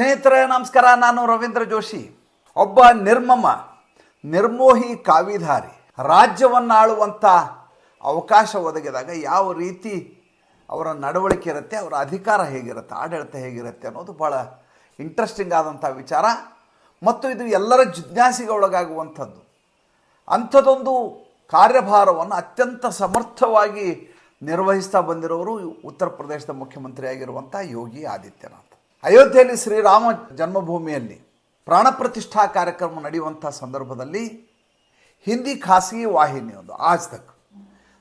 ಸ್ನೇಹಿತರೆ, ನಮಸ್ಕಾರ. ನಾನು ರವೀಂದ್ರ ಜೋಶಿ. ಒಬ್ಬ ನಿರ್ಮಮ, ನಿರ್ಮೋಹಿ ಕಾವಿಧಾರಿ. ರಾಜ್ಯವನ್ನು ಆಳುವಂಥ ಅವಕಾಶ ಒದಗಿದಾಗ ಯಾವ ರೀತಿ ಅವರ ನಡವಳಿಕೆ ಇರುತ್ತೆ, ಅವರ ಅಧಿಕಾರ ಹೇಗಿರುತ್ತೆ, ಆಡಳಿತ ಹೇಗಿರುತ್ತೆ ಅನ್ನೋದು ಭಾಳ ಇಂಟ್ರೆಸ್ಟಿಂಗ್ ಆದಂಥ ವಿಚಾರ. ಮತ್ತು ಇದು ಎಲ್ಲರ ಜಿಜ್ಞಾಸೆಗೆ ಒಳಗಾಗುವಂಥದ್ದು. ಅಂಥದ್ದೊಂದು ಕಾರ್ಯಭಾರವನ್ನು ಅತ್ಯಂತ ಸಮರ್ಥವಾಗಿ ನಿರ್ವಹಿಸ್ತಾ ಬಂದಿರೋರು ಉತ್ತರ ಪ್ರದೇಶದ ಮುಖ್ಯಮಂತ್ರಿಯಾಗಿರುವಂಥ ಯೋಗಿ ಆದಿತ್ಯನಾಥ್. ಅಯೋಧ್ಯೆಯಲ್ಲಿ ಶ್ರೀರಾಮ ಜನ್ಮಭೂಮಿಯಲ್ಲಿ ಪ್ರಾಣ ಪ್ರತಿಷ್ಠಾ ಕಾರ್ಯಕ್ರಮ ನಡೆಯುವಂಥ ಸಂದರ್ಭದಲ್ಲಿ ಹಿಂದಿ ಖಾಸಗಿ ವಾಹಿನಿಯೊಂದು ಆಜ್ ತಕ್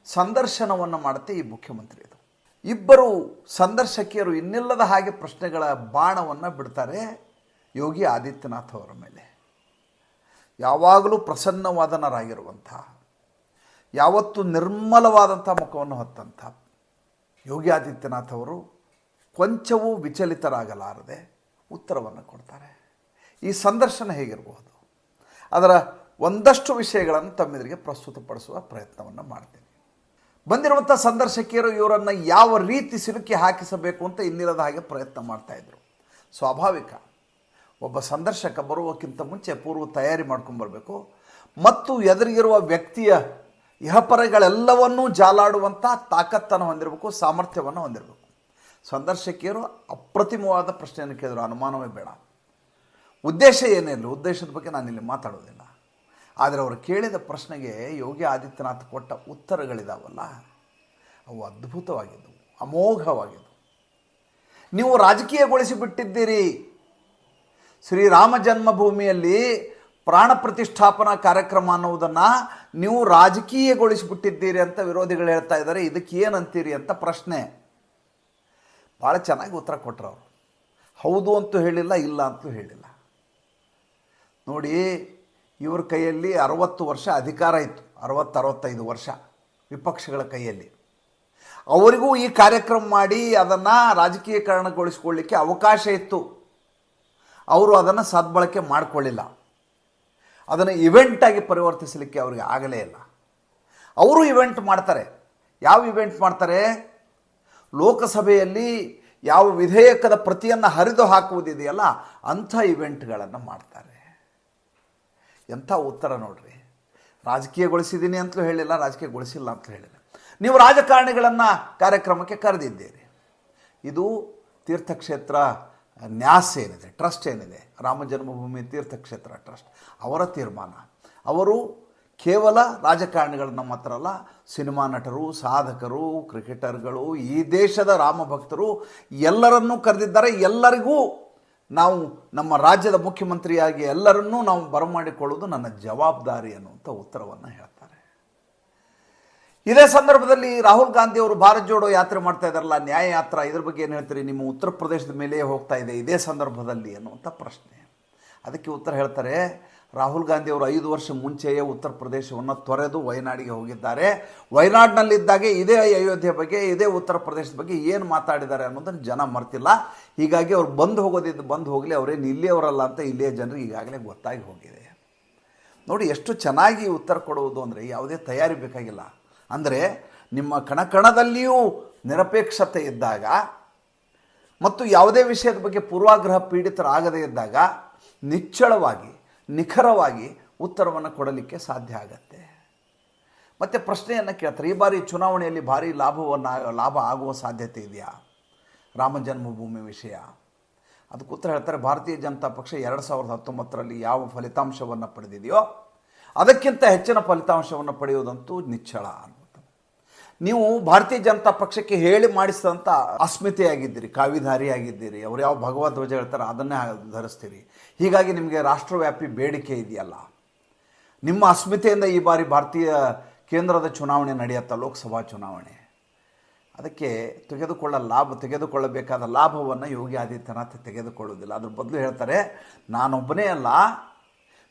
ಸಂದರ್ಶನವನ್ನು ಮಾಡುತ್ತೆ ಈ ಮುಖ್ಯಮಂತ್ರಿ ಇದು. ಇಬ್ಬರು ಸಂದರ್ಶಕಿಯರು ಇನ್ನಿಲ್ಲದ ಹಾಗೆ ಪ್ರಶ್ನೆಗಳ ಬಾಣವನ್ನು ಬಿಡ್ತಾರೆ ಯೋಗಿ ಆದಿತ್ಯನಾಥ್ ಅವರ ಮೇಲೆ. ಯಾವಾಗಲೂ ಪ್ರಸನ್ನವಾದನರಾಗಿರುವಂಥ, ಯಾವತ್ತೂ ನಿರ್ಮಲವಾದಂಥ ಮುಖವನ್ನು ಹೊತ್ತಂಥ ಯೋಗಿ ಆದಿತ್ಯನಾಥ್ ಅವರು ಕೊಂಚವೂ ವಿಚಲಿತರಾಗಲಾರದೆ ಉತ್ತರವನ್ನು ಕೊಡ್ತಾರೆ. ಈ ಸಂದರ್ಶನ ಹೇಗಿರಬಹುದು? ಅದರ ಒಂದಷ್ಟು ವಿಷಯಗಳನ್ನು ತಮ್ಮೆದುರಿಗೆ ಪ್ರಸ್ತುತಪಡಿಸುವ ಪ್ರಯತ್ನವನ್ನು ಮಾಡ್ತೀನಿ. ಬಂದಿರುವಂಥ ಸಂದರ್ಶಕಿಯರು ಇವರನ್ನು ಯಾವ ರೀತಿ ಸಿಲುಕಿ ಹಾಕಿಸಬೇಕು ಅಂತ ಇನ್ನಿಲ್ಲದ ಹಾಗೆ ಪ್ರಯತ್ನ ಮಾಡ್ತಾಯಿದ್ರು ಸ್ವಾಭಾವಿಕ. ಒಬ್ಬ ಸಂದರ್ಶಕ ಬರುವಕ್ಕಿಂತ ಮುಂಚೆ ಪೂರ್ವ ತಯಾರಿ ಮಾಡ್ಕೊಂಬರ್ಬೇಕು ಮತ್ತು ಎದುರಿಗಿರುವ ವ್ಯಕ್ತಿಯ ಇಹಪರಗಳೆಲ್ಲವನ್ನೂ ಜಾಲಾಡುವಂಥ ತಾಕತ್ತನ್ನು ಹೊಂದಿರಬೇಕು, ಸಾಮರ್ಥ್ಯವನ್ನು ಹೊಂದಿರಬೇಕು. ಸಂದರ್ಶಕಿಯರು ಅಪ್ರತಿಮವಾದ ಪ್ರಶ್ನೆಯನ್ನು ಕೇಳಿದರು, ಅನುಮಾನವೇ ಬೇಡ. ಉದ್ದೇಶ ಏನಿಲ್ಲ ಉದ್ದೇಶದ ಬಗ್ಗೆ ನಾನು ಇಲ್ಲಿ ಮಾತಾಡೋದಿಲ್ಲ. ಆದರೆ ಅವರು ಕೇಳಿದ ಪ್ರಶ್ನೆಗೆ ಯೋಗಿ ಆದಿತ್ಯನಾಥ್ ಕೊಟ್ಟ ಉತ್ತರಗಳಿದಾವಲ್ಲ, ಅವು ಅದ್ಭುತವಾಗಿದ್ದವು, ಅಮೋಘವಾಗಿದ್ದವು. ನೀವು ರಾಜಕೀಯಗೊಳಿಸಿಬಿಟ್ಟಿದ್ದೀರಿ. ಶ್ರೀರಾಮ ಜನ್ಮಭೂಮಿಯಲ್ಲಿ ಪ್ರಾಣ ಪ್ರತಿಷ್ಠಾಪನಾ ಕಾರ್ಯಕ್ರಮ ಅನ್ನುವುದನ್ನು ನೀವು ರಾಜಕೀಯಗೊಳಿಸಿಬಿಟ್ಟಿದ್ದೀರಿ ಅಂತ ವಿರೋಧಿಗಳು ಹೇಳ್ತಾ ಇದ್ದಾರೆ. ಇದಕ್ಕೆ ಏನಂತೀರಿ ಅಂತ ಪ್ರಶ್ನೆ. ಭಾಳ ಚೆನ್ನಾಗಿ ಉತ್ತರ ಕೊಟ್ಟರು ಅವರು. ಹೌದು ಅಂತೂ ಹೇಳಿಲ್ಲ, ಇಲ್ಲ ಅಂತೂ ಹೇಳಿಲ್ಲ. ನೋಡಿ, ಇವ್ರ ಕೈಯಲ್ಲಿ ಅರವತ್ತು ವರ್ಷ ಅಧಿಕಾರ ಇತ್ತು, ಅರವತ್ತು, ಅರವತ್ತೈದು ವರ್ಷ ವಿಪಕ್ಷಗಳ ಕೈಯಲ್ಲಿ. ಅವರಿಗೂ ಈ ಕಾರ್ಯಕ್ರಮ ಮಾಡಿ ಅದನ್ನು ರಾಜಕೀಯಕರಣಗೊಳಿಸ್ಕೊಳ್ಳಿಕ್ಕೆ ಅವಕಾಶ ಇತ್ತು. ಅವರು ಅದನ್ನು ಸದ್ಬಳಕೆ ಮಾಡಿಕೊಳ್ಳಿಲ್ಲ. ಅದನ್ನು ಇವೆಂಟಾಗಿ ಪರಿವರ್ತಿಸಲಿಕ್ಕೆ ಅವ್ರಿಗೆ ಆಗಲೇ ಇಲ್ಲ. ಅವರು ಇವೆಂಟ್ ಮಾಡ್ತಾರೆ. ಯಾವ ಇವೆಂಟ್ ಮಾಡ್ತಾರೆ? ಲೋಕಸಭೆಯಲ್ಲಿ ಯಾವ ವಿಧೇಯಕದ ಪ್ರತಿಯನ್ನು ಹರಿದು ಹಾಕುವುದಿದೆಯಲ್ಲ ಅಂಥ ಇವೆಂಟ್ಗಳನ್ನು ಮಾಡ್ತಾರೆ. ಎಂಥ ಉತ್ತರ ನೋಡ್ರಿ. ರಾಜಕೀಯಗೊಳಿಸಿದ್ದೀನಿ ಅಂತಲೂ ಹೇಳಿಲ್ಲ, ರಾಜಕೀಯಗೊಳಿಸಿಲ್ಲ ಅಂತಲೂ ಹೇಳಿಲ್ಲ. ನೀವು ರಾಜಕಾರಣಿಗಳನ್ನು ಕಾರ್ಯಕ್ರಮಕ್ಕೆ ಕರೆದಿದ್ದೀರಿ. ಇದು ತೀರ್ಥಕ್ಷೇತ್ರ ನ್ಯಾಸ್ ಏನಿದೆ, ಟ್ರಸ್ಟ್ ಏನಿದೆ. ರಾಮ ಜನ್ಮಭೂಮಿ ತೀರ್ಥಕ್ಷೇತ್ರ ಟ್ರಸ್ಟ್. ಅವರ ತೀರ್ಮಾನ. ಅವರು ಕೇವಲ ರಾಜಕಾರಣಿಗಳು ನಮ್ಮ ಹತ್ರ ಅಲ್ಲ, ಸಿನಿಮಾ ನಟರು, ಸಾಧಕರು, ಕ್ರಿಕೆಟರ್ಗಳು, ಈ ದೇಶದ ರಾಮಭಕ್ತರು ಎಲ್ಲರನ್ನೂ ಕರೆದಿದ್ದಾರೆ. ಎಲ್ಲರಿಗೂ ನಾವು ನಮ್ಮ ರಾಜ್ಯದ ಮುಖ್ಯಮಂತ್ರಿಯಾಗಿ ಎಲ್ಲರನ್ನೂ ನಾವು ಬರಮಾಡಿಕೊಳ್ಳೋದು ನನ್ನ ಜವಾಬ್ದಾರಿ ಅನ್ನುವಂಥ ಉತ್ತರವನ್ನು ಹೇಳ್ತಾರೆ. ಇದೇ ಸಂದರ್ಭದಲ್ಲಿ ರಾಹುಲ್ ಗಾಂಧಿ ಅವರು ಭಾರತ್ ಜೋಡೋ ಯಾತ್ರೆ ಮಾಡ್ತಾ ಇದ್ದಾರಲ್ಲ ನ್ಯಾಯ ಯಾತ್ರಾ ಇದ್ರ ಬಗ್ಗೆ ಏನು ಹೇಳ್ತೀರಿ? ನಿಮ್ಮ ಉತ್ತರ ಪ್ರದೇಶದ ಮೇಲೆಯೇ ಹೋಗ್ತಾ ಇದೆ ಇದೇ ಸಂದರ್ಭದಲ್ಲಿ ಅನ್ನುವಂಥ ಪ್ರಶ್ನೆ. ಅದಕ್ಕೆ ಉತ್ತರ ಹೇಳ್ತಾರೆ ರಾಹುಲ್ ಗಾಂಧಿ ಅವರು ಐದು ವರ್ಷ ಮುಂಚೆಯೇ ಉತ್ತರ ಪ್ರದೇಶವನ್ನು ತೊರೆದು ವಯನಾಡಿಗೆ ಹೋಗಿದ್ದಾರೆ. ವಯನಾಡಿನಲ್ಲಿದ್ದಾಗೆ ಇದೇ ಅಯೋಧ್ಯೆ ಬಗ್ಗೆ, ಇದೇ ಉತ್ತರ ಪ್ರದೇಶದ ಬಗ್ಗೆ ಏನು ಮಾತಾಡಿದ್ದಾರೆ ಅನ್ನೋದನ್ನು ಜನ ಮರ್ತಿಲ್ಲ. ಹೀಗಾಗಿ ಅವ್ರು ಬಂದು ಹೋಗೋದಿದ್ದು ಬಂದು ಹೋಗಲಿ, ಅವರೇನು ಇಲ್ಲಿಯವರಲ್ಲ ಅಂತ ಇಲ್ಲಿಯ ಜನರಿಗೆ ಈಗಾಗಲೇ ಗೊತ್ತಾಗಿ ಹೋಗಿದೆ. ನೋಡಿ, ಎಷ್ಟು ಚೆನ್ನಾಗಿ ಉತ್ತರ ಕೊಡುವುದು ಅಂದರೆ ಯಾವುದೇ ತಯಾರಿ ಬೇಕಾಗಿಲ್ಲ. ಅಂದರೆ ನಿಮ್ಮ ಕಣಕಣದಲ್ಲಿಯೂ ನಿರಪೇಕ್ಷತೆ ಇದ್ದಾಗ ಮತ್ತು ಯಾವುದೇ ವಿಷಯದ ಬಗ್ಗೆ ಪೂರ್ವಾಗ್ರಹ ಪೀಡಿತರಾಗದೇ ಇದ್ದಾಗ ನಿಚ್ಚಳವಾಗಿ ನಿಖರವಾಗಿ ಉತ್ತರವನ್ನು ಕೊಡಲಿಕ್ಕೆ ಸಾಧ್ಯ ಆಗತ್ತೆ. ಮತ್ತು ಪ್ರಶ್ನೆಯನ್ನು ಕೇಳ್ತಾರೆ, ಈ ಬಾರಿ ಚುನಾವಣೆಯಲ್ಲಿ ಭಾರಿ ಲಾಭವನ್ನು, ಲಾಭ ಆಗುವ ಸಾಧ್ಯತೆ ಇದೆಯಾ? ರಾಮ ಜನ್ಮಭೂಮಿ ವಿಷಯ. ಅದಕ್ಕೆ ಉತ್ತರ ಹೇಳ್ತಾರೆ, ಭಾರತೀಯ ಜನತಾ ಪಕ್ಷ ಎರಡು ಸಾವಿರದ ಹತ್ತೊಂಬತ್ತರಲ್ಲಿ ಯಾವ ಫಲಿತಾಂಶವನ್ನು ಪಡೆದಿದೆಯೋ ಅದಕ್ಕಿಂತ ಹೆಚ್ಚಿನ ಫಲಿತಾಂಶವನ್ನು ಪಡೆಯುವುದಂತೂ ನಿಚ್ಚಳ ಅನ್ನುವುದು ನೀವು ಭಾರತೀಯ ಜನತಾ ಪಕ್ಷಕ್ಕೆ ಹೇಳಿ ಮಾಡಿಸಿದಂಥ ಅಸ್ಮಿತೆಯಾಗಿದ್ದೀರಿ, ಕಾವಿಧಾರಿಯಾಗಿದ್ದೀರಿ, ಅವ್ರು ಯಾವ ಭಗವದ್ ಧ್ವಜ ಹೇಳ್ತಾರೆ ಅದನ್ನೇ ಧರಿಸ್ತೀರಿ. ಹೀಗಾಗಿ ನಿಮಗೆ ರಾಷ್ಟ್ರವ್ಯಾಪಿ ಬೇಡಿಕೆ ಇದೆಯಲ್ಲ. ನಿಮ್ಮ ಅಸ್ಮಿತೆಯಿಂದ ಈ ಬಾರಿ ಭಾರತೀಯ ಕೇಂದ್ರದ ಚುನಾವಣೆ ನಡೆಯುತ್ತಾ, ಲೋಕಸಭಾ ಚುನಾವಣೆ? ಅದಕ್ಕೆ ತೆಗೆದುಕೊಳ್ಳ ಲಾಭ, ತೆಗೆದುಕೊಳ್ಳಬೇಕಾದ ಲಾಭವನ್ನು ಯೋಗಿ ಆದಿತ್ಯನಾಥ್ ತೆಗೆದುಕೊಳ್ಳುವುದಿಲ್ಲ. ಅದ್ರ ಬದಲು ಹೇಳ್ತಾರೆ, ನಾನೊಬ್ಬನೇ ಅಲ್ಲ,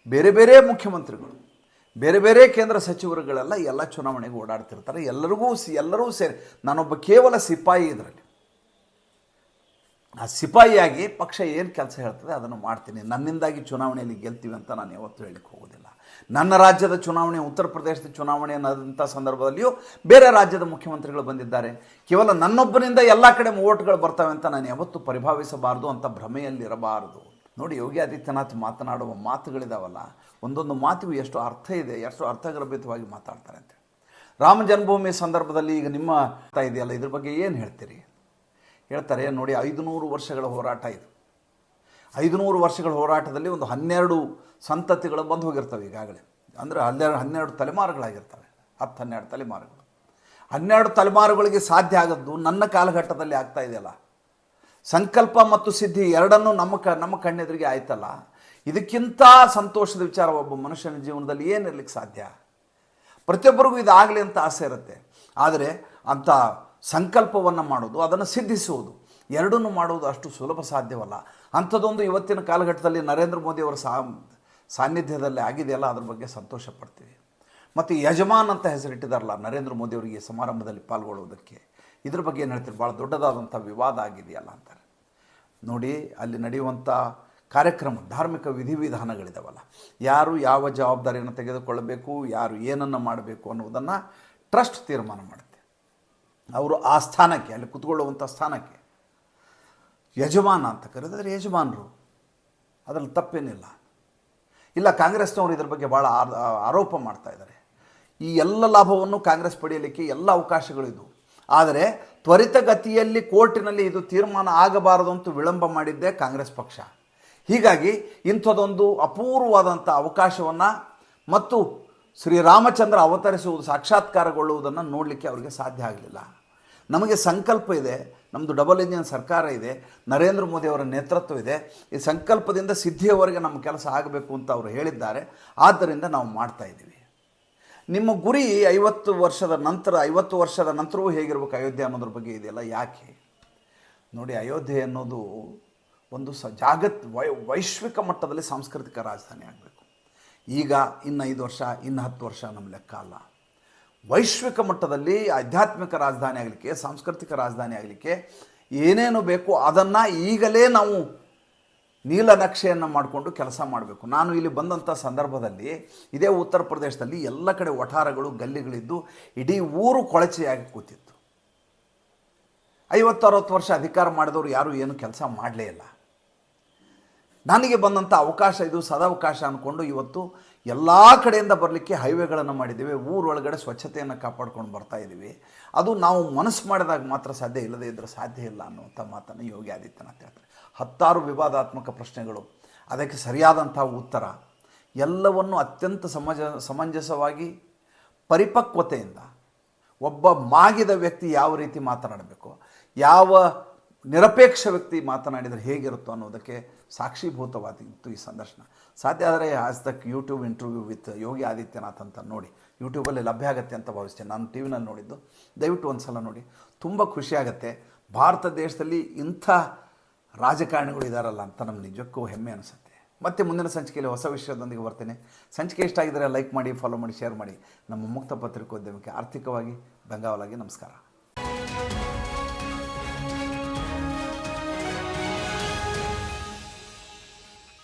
ಬೇರೆ ಬೇರೆ ಮುಖ್ಯಮಂತ್ರಿಗಳು. ಬೇರೆ ಬೇರೆ ಕೇಂದ್ರ ಸಚಿವರುಗಳೆಲ್ಲ ಎಲ್ಲ ಚುನಾವಣೆಗೆ ಓಡಾಡ್ತಿರ್ತಾರೆ. ಎಲ್ಲರಿಗೂ ಎಲ್ಲರೂ ಸೇರಿ, ನಾನೊಬ್ಬ ಕೇವಲ ಸಿಪಾಯಿ ಇದರಲ್ಲಿ. ಆ ಸಿಪಾಯಿಯಾಗಿ ಪಕ್ಷ ಏನು ಕೆಲಸ ಹೇಳ್ತದೆ ಅದನ್ನು ಮಾಡ್ತೀನಿ. ನನ್ನಿಂದಾಗಿ ಚುನಾವಣೆಯಲ್ಲಿ ಗೆಲ್ತೀವಿ ಅಂತ ನಾನು ಯಾವತ್ತೂ ಹೇಳಲಿಕ್ಕೆ ಹೋಗೋದಿಲ್ಲ. ನನ್ನ ರಾಜ್ಯದ ಚುನಾವಣೆ, ಉತ್ತರ ಪ್ರದೇಶದ ಚುನಾವಣೆ ಅನ್ನೋದಂಥ ಸಂದರ್ಭದಲ್ಲಿಯೂ ಬೇರೆ ರಾಜ್ಯದ ಮುಖ್ಯಮಂತ್ರಿಗಳು ಬಂದಿದ್ದಾರೆ. ಕೇವಲ ನನ್ನೊಬ್ಬನಿಂದ ಎಲ್ಲ ಕಡೆ ಓಟ್ಗಳು ಬರ್ತವೆ ಅಂತ ನಾನು ಯಾವತ್ತೂ ಪರಿಭಾವಿಸಬಾರ್ದು ಅಂತ ಭ್ರಮೆಯಲ್ಲಿರಬಾರದು. ನೋಡಿ, ಯೋಗಿ ಆದಿತ್ಯನಾಥ್ ಮಾತನಾಡುವ ಮಾತುಗಳಿದಾವಲ್ಲ, ಒಂದೊಂದು ಮಾತಿಗೂ ಎಷ್ಟು ಅರ್ಥ ಇದೆ, ಎಷ್ಟು ಅರ್ಥಗರ್ಭಿತವಾಗಿ ಮಾತಾಡ್ತಾರೆ ಅಂತ. ರಾಮ ಜನ್ಮಭೂಮಿ ಸಂದರ್ಭದಲ್ಲಿ ಈಗ ನಿಮ್ಮ ಇದೆಯಲ್ಲ, ಇದ್ರ ಬಗ್ಗೆ ಏನು ಹೇಳ್ತೀರಿ? ಹೇಳ್ತಾರೆ, ನೋಡಿ ಐದು ನೂರು ವರ್ಷಗಳ ಹೋರಾಟ ಇದು. ಐದುನೂರು ವರ್ಷಗಳ ಹೋರಾಟದಲ್ಲಿ ಒಂದು ಹನ್ನೆರಡು ಸಂತತಿಗಳು ಬಂದು ಹೋಗಿರ್ತವೆ ಈಗಾಗಲೇ. ಅಂದರೆ ಹನ್ನೆರಡು ಹನ್ನೆರಡು ತಲೆಮಾರುಗಳಾಗಿರ್ತವೆ, ಹತ್ತು ಹನ್ನೆರಡು ತಲೆಮಾರುಗಳು. ಹನ್ನೆರಡು ತಲೆಮಾರುಗಳಿಗೆ ಸಾಧ್ಯ ಆಗದ್ದು ನನ್ನ ಕಾಲಘಟ್ಟದಲ್ಲಿ ಆಗ್ತಾ ಇದೆಯಲ್ಲ ಸಂಕಲ್ಪ ಮತ್ತು ಸಿದ್ಧಿ ಎರಡನ್ನೂ ನಮ್ಮ ಕ, ನಮ್ಮ ಕಣ್ಣೆದುರಿಗೆ ಆಯ್ತಲ್ಲ? ಇದಕ್ಕಿಂತ ಸಂತೋಷದ ವಿಚಾರ ಒಬ್ಬ ಮನುಷ್ಯನ ಜೀವನದಲ್ಲಿ ಏನಿರ್ಲಿಕ್ಕೆ ಸಾಧ್ಯ? ಪ್ರತಿಯೊಬ್ಬರಿಗೂ ಇದಾಗಲಿ ಅಂತ ಆಸೆ ಇರುತ್ತೆ. ಆದರೆ ಅಂಥ ಸಂಕಲ್ಪವನ್ನು ಮಾಡೋದು, ಅದನ್ನು ಸಿದ್ಧಿಸುವುದು, ಎರಡನ್ನೂ ಮಾಡುವುದು ಅಷ್ಟು ಸುಲಭ ಸಾಧ್ಯವಲ್ಲ. ಅಂಥದ್ದೊಂದು ಇವತ್ತಿನ ಕಾಲಘಟ್ಟದಲ್ಲಿ ನರೇಂದ್ರ ಮೋದಿಯವರ ಸಾ, ಸಾನ್ನಿಧ್ಯದಲ್ಲಿ ಆಗಿದೆಯಲ್ಲ, ಅದ್ರ ಬಗ್ಗೆ ಸಂತೋಷ ಪಡ್ತೀವಿ ಮತ್ತು ಯಜಮಾನ್ ಅಂತ ಹೆಸರಿಟ್ಟಿದ್ದಾರಲ್ಲ ನರೇಂದ್ರ ಮೋದಿಯವರಿಗೆ ಸಮಾರಂಭದಲ್ಲಿ ಪಾಲ್ಗೊಳ್ಳುವುದಕ್ಕೆ. ಇದ್ರ ಬಗ್ಗೆ ಏನು ಹೇಳ್ತೀರಿ? ಭಾಳ ದೊಡ್ಡದಾದಂಥ ವಿವಾದ ಆಗಿದೆಯಲ್ಲ ಅಂತಾರೆ. ನೋಡಿ, ಅಲ್ಲಿ ನಡೆಯುವಂಥ ಕಾರ್ಯಕ್ರಮ, ಧಾರ್ಮಿಕ ವಿಧಿವಿಧಾನಗಳಿದಾವಲ್ಲ. ಯಾರು ಯಾವ ಜವಾಬ್ದಾರಿಯನ್ನು ತೆಗೆದುಕೊಳ್ಳಬೇಕು, ಯಾರು ಏನನ್ನು ಮಾಡಬೇಕು ಅನ್ನುವುದನ್ನು ಟ್ರಸ್ಟ್ ತೀರ್ಮಾನ ಮಾಡುತ್ತೆ. ಅವರು ಆ ಸ್ಥಾನಕ್ಕೆ, ಅಲ್ಲಿ ಕುತ್ಕೊಳ್ಳುವಂಥ ಸ್ಥಾನಕ್ಕೆ. ಯಜಮಾನ ಅಂತ ಕರೆದರೆ ಯಜಮಾನರು. ಅದರಲ್ಲಿ ತಪ್ಪೇನಿಲ್ಲ. ಇಲ್ಲ, ಕಾಂಗ್ರೆಸ್ನವರು ಇದ್ರ ಬಗ್ಗೆ ಭಾಳ ಆರೋಪ ಮಾಡ್ತಾ ಇದ್ದಾರೆ. ಈ ಎಲ್ಲ ಲಾಭವನ್ನು ಕಾಂಗ್ರೆಸ್ ಪಡೆಯಲಿಕ್ಕೆ ಎಲ್ಲ ಅವಕಾಶಗಳಿದ್ವು. ಆದರೆ ತ್ವರಿತಗತಿಯಲ್ಲಿ ಕೋರ್ಟಿನಲ್ಲಿ ಇದು ತೀರ್ಮಾನ ಆಗಬಾರದು ಅಂತ ವಿಳಂಬ ಮಾಡಿದ್ದೇ ಕಾಂಗ್ರೆಸ್ ಪಕ್ಷ. ಹೀಗಾಗಿ ಇಂಥದೊಂದು ಅಪೂರ್ವವಾದಂಥ ಅವಕಾಶವನ್ನು ಮತ್ತು ಶ್ರೀರಾಮಚಂದ್ರ ಅವತರಿಸುವುದು ಸಾಕ್ಷಾತ್ಕಾರಗೊಳ್ಳುವುದನ್ನು ನೋಡಲಿಕ್ಕೆ ಅವರಿಗೆ ಸಾಧ್ಯ ಆಗಲಿಲ್ಲ. ನಮಗೆ ಸಂಕಲ್ಪ ಇದೆ ನಮ್ಮದು ಡಬಲ್ ಇಂಜಿನ್ ಸರ್ಕಾರ ಇದೆ, ನರೇಂದ್ರ ಮೋದಿ ಅವರ ನೇತೃತ್ವ ಇದೆ, ಈ ಸಂಕಲ್ಪದಿಂದ ಸಿದ್ಧಿಯವರೆಗೆ ನಮ್ಮ ಕೆಲಸ ಆಗಬೇಕು ಅಂತ ಅವರು ಹೇಳಿದ್ದಾರೆ. ಆದ್ದರಿಂದ ನಾವು ಮಾಡ್ತಾ ಇದ್ದೀವಿ. ನಿಮ್ಮ ಗುರಿ ಐವತ್ತು ವರ್ಷದ ನಂತರ, ಐವತ್ತು ವರ್ಷದ ನಂತರವೂ ಹೇಗಿರ್ಬೇಕು? ಅಯೋಧ್ಯೆ ಅನ್ನೋದ್ರ ಬಗ್ಗೆ ಇದೆಯಲ್ಲ, ಯಾಕೆ? ನೋಡಿ, ಅಯೋಧ್ಯೆ ಅನ್ನೋದು ಒಂದು ಸ, ಜಾಗತ್, ವೈ, ವೈಶ್ವಿಕ ಮಟ್ಟದಲ್ಲಿ ಸಾಂಸ್ಕೃತಿಕ ರಾಜಧಾನಿ ಆಗಬೇಕು. ಈಗ ಇನ್ನು ಐದು ವರ್ಷ, ಇನ್ನು ಹತ್ತು ವರ್ಷ ನಮ್ಮ ಲೆಕ್ಕ ಅಲ್ಲ. ವೈಶ್ವಿಕ ಮಟ್ಟದಲ್ಲಿ ಆಧ್ಯಾತ್ಮಿಕ ರಾಜಧಾನಿ ಆಗಲಿಕ್ಕೆ, ಸಾಂಸ್ಕೃತಿಕ ರಾಜಧಾನಿ ಆಗಲಿಕ್ಕೆ ಏನೇನು ಬೇಕು ಅದನ್ನು ಈಗಲೇ ನಾವು ನೀಲನಕ್ಷೆಯನ್ನು ಮಾಡಿಕೊಂಡು ಕೆಲಸ ಮಾಡಬೇಕು. ನಾನು ಇಲ್ಲಿ ಬಂದಂಥ ಸಂದರ್ಭದಲ್ಲಿ ಇದೇ ಉತ್ತರ ಪ್ರದೇಶದಲ್ಲಿ ಎಲ್ಲ ಕಡೆ ವಠಾರಗಳು, ಗಲ್ಲಿಗಳಿದ್ದು ಇಡೀ ಊರು ಕೊಳಚೆಯಾಗಿ ಕೂತಿತ್ತು. ಐವತ್ತು, ಅರವತ್ತು ವರ್ಷ ಅಧಿಕಾರ ಮಾಡಿದವರು ಯಾರೂ ಏನು ಕೆಲಸ ಮಾಡಲೇ ಇಲ್ಲ. ನನಗೆ ಬಂದಂಥ ಅವಕಾಶ ಇದು ಸದಾವಕಾಶ ಅಂದ್ಕೊಂಡು ಇವತ್ತು ಎಲ್ಲ ಕಡೆಯಿಂದ ಬರಲಿಕ್ಕೆ ಹೈವೇಗಳನ್ನು ಮಾಡಿದ್ದೀವಿ. ಊರೊಳಗಡೆ ಸ್ವಚ್ಛತೆಯನ್ನು ಕಾಪಾಡ್ಕೊಂಡು ಬರ್ತಾ ಇದ್ದೀವಿ ಅದು ನಾವು ಮನಸ್ಸು ಮಾಡಿದಾಗ ಮಾತ್ರ ಸಾಧ್ಯ, ಇಲ್ಲದೇ ಇದ್ದರೆ ಸಾಧ್ಯ ಇಲ್ಲ ಅನ್ನುವಂಥ ಮಾತನ್ನು ಯೋಗಿ ಆದಿತ್ಯನಾಥ್ ಹೇಳ್ತಾರೆ. ಹತ್ತಾರು ವಿವಾದಾತ್ಮಕ ಪ್ರಶ್ನೆಗಳು. ಅದಕ್ಕೆ ಸರಿಯಾದಂಥ ಉತ್ತರ. ಎಲ್ಲವನ್ನು ಅತ್ಯಂತ ಸಮಜ, ಸಮಂಜಸವಾಗಿ, ಪರಿಪಕ್ವತೆಯಿಂದ, ಒಬ್ಬ ಮಾಗಿದ ವ್ಯಕ್ತಿ ಯಾವ ರೀತಿ ಮಾತನಾಡಬೇಕು? ಯಾವ ನಿರಪೇಕ್ಷ ವ್ಯಕ್ತಿ ಮಾತನಾಡಿದರೆ ಹೇಗಿರುತ್ತೋ ಅನ್ನೋದಕ್ಕೆ ಸಾಕ್ಷೀಭೂತವಾದಿತ್ತು ಈ ಸಂದರ್ಶನ. ಸಾಧ್ಯ ಆದರೆ Aaj Tak YouTube interview with Yogi Adityanath ಅಂತ ನೋಡಿ. ಯೂಟ್ಯೂಬಲ್ಲಿ ಲಭ್ಯ ಆಗುತ್ತೆ ಅಂತ ಭಾವಿಸ್ತೇನೆ. ನಾನು ಟಿ ವಿನಲ್ಲಿ ನೋಡಿದ್ದು. ದಯವಿಟ್ಟು ಒಂದು ಸಲ ನೋಡಿ. ತುಂಬ ಖುಷಿಯಾಗತ್ತೆ ಭಾರತ ದೇಶದಲ್ಲಿ ಇಂಥ ರಾಜಕಾರಣಿಗಳು ಇದ್ದಾರಲ್ಲ ಅಂತ ನಮ್ಗೆ ನಿಜಕ್ಕೂ ಹೆಮ್ಮೆ ಅನಿಸುತ್ತೆ. ಮತ್ತೆ ಮುಂದಿನ ಸಂಚಿಕೆಯಲ್ಲಿ ಹೊಸ ವಿಷಯದೊಂದಿಗೆ ಬರ್ತೇನೆ. ಸಂಚಿಕೆ ಇಷ್ಟ ಆಗಿದ್ದರೆ ಲೈಕ್ ಮಾಡಿ ಫಾಲೋ ಮಾಡಿ ಶೇರ್ ಮಾಡಿ. ನಮ್ಮ ಮುಕ್ತ ಪತ್ರಿಕೋದ್ಯಮಕ್ಕೆ ಆರ್ಥಿಕವಾಗಿ ಬೆಂಗಾವಲಾಗಿ ನಮಸ್ಕಾರ.